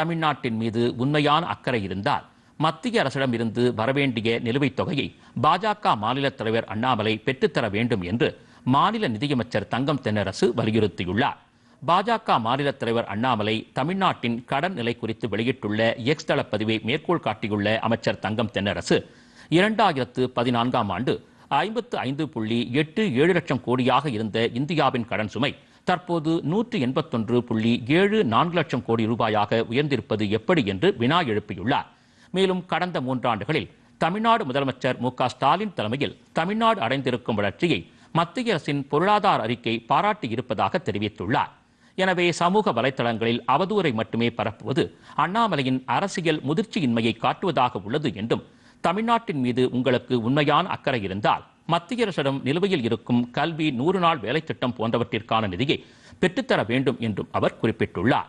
தமிழ்நாட்டின் மீது உண்மையான அக்கறை இருந்தால் மத்திய அரசிடம் இருந்து வரவேண்டிய நிலுவைத் தொகையை பாஜக மாநில தலைவர் அண்ணாமலை பெற்றுத்தர வேண்டும் என்று மாநில நிதியமைச்சர் தங்கம் தென்னரசு வலியுறுத்தியுள்ளார். பாஜக மாநில தலைவர் அண்ணாமலை தமிழ்நாட்டின் கடன் நிலை குறித்து வெளியிட்டுள்ள எக்ஸ் தள பதிவை மேற்கோள் காட்டியுள்ள அமைச்சர் தங்கம் தென்னரசு இரண்டாயிரத்து பதினான்காம் ஆண்டு ஐம்பத்து ஐந்து புள்ளி எட்டு ஏழு லட்சம் கோடியாக இருந்த இந்தியாவின் கடன் சுமை தற்போது நூற்று எண்பத்தொன்று புள்ளி ஏழு நான்கு லட்சம் கோடி ரூபாயாக உயர்ந்திருப்பது எப்படி என்று வினா எழுப்பியுள்ளார். மேலும் கடந்த மூன்றாண்டுகளில் தமிழ்நாடு முதலமைச்சர் மு க ஸ்டாலின் தலைமையில் தமிழ்நாடு அடைந்திருக்கும் வளர்ச்சியை மத்திய அரசின் பொருளாதார அறிக்கை பாராட்டியிருப்பதாக தெரிவித்துள்ளார். எனவே சமூக வலைதளங்களில் அவதூறை மட்டுமே பரப்புவது அண்ணாமலையின் அரசியல் முதிர்ச்சியின்மையை காட்டுவதாக உள்ளது என்றும் தமிழ்நாட்டின் மீது உங்களுக்கு உண்மையான அக்கறை இருந்தால் மத்திய அரசிடம் நிலுவையில் இருக்கும் கல்வி நூறு நாள் வேலை திட்டம் போன்றவற்றிற்கான நிதியை பெற்றுத்தர வேண்டும் என்றும் அவர் குறிப்பிட்டுள்ளார்.